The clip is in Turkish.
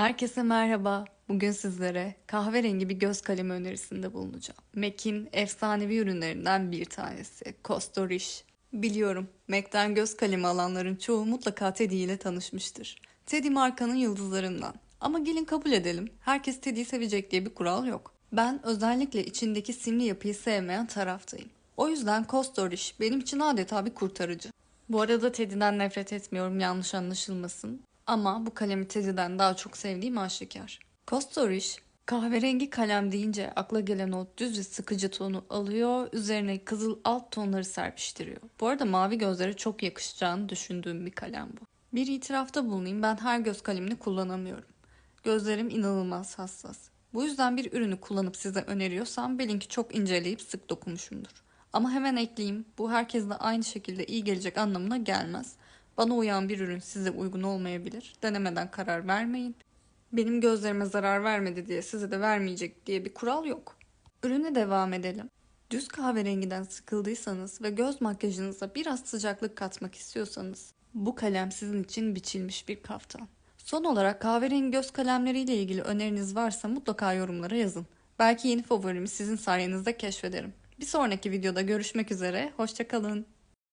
Herkese merhaba. Bugün sizlere kahverengi bir göz kalemi önerisinde bulunacağım. MAC'in efsanevi ürünlerinden bir tanesi. Costa Riche. Biliyorum, MAC'ten göz kalemi alanların çoğu mutlaka Teddy ile tanışmıştır. Teddy markanın yıldızlarından. Ama gelin kabul edelim, herkes Teddy'yi sevecek diye bir kural yok. Ben özellikle içindeki simli yapıyı sevmeyen taraftayım. O yüzden Costa Riche benim için adeta bir kurtarıcı. Bu arada Teddy'den nefret etmiyorum yanlış anlaşılmasın. Ama bu kalemi Teddy'den daha çok sevdiğim aşikar. Costa Riche kahverengi kalem deyince akla gelen o düz ve sıkıcı tonu alıyor, üzerine kızıl alt tonları serpiştiriyor. Bu arada mavi gözlere çok yakışacağını düşündüğüm bir kalem bu. Bir itirafta bulunayım ben her göz kalemini kullanamıyorum. Gözlerim inanılmaz hassas. Bu yüzden bir ürünü kullanıp size öneriyorsam bilin ki çok inceleyip sık dokunmuşumdur. Ama hemen ekleyeyim bu herkesle aynı şekilde iyi gelecek anlamına gelmez. Bana uyan bir ürün size uygun olmayabilir. Denemeden karar vermeyin. Benim gözlerime zarar vermedi diye size de vermeyecek diye bir kural yok. Ürüne devam edelim. Düz kahverengiden sıkıldıysanız ve göz makyajınıza biraz sıcaklık katmak istiyorsanız bu kalem sizin için biçilmiş bir kaftan. Son olarak kahverengi göz kalemleriyle ilgili öneriniz varsa mutlaka yorumlara yazın. Belki yeni favorimi sizin sayenizde keşfederim. Bir sonraki videoda görüşmek üzere, hoşçakalın.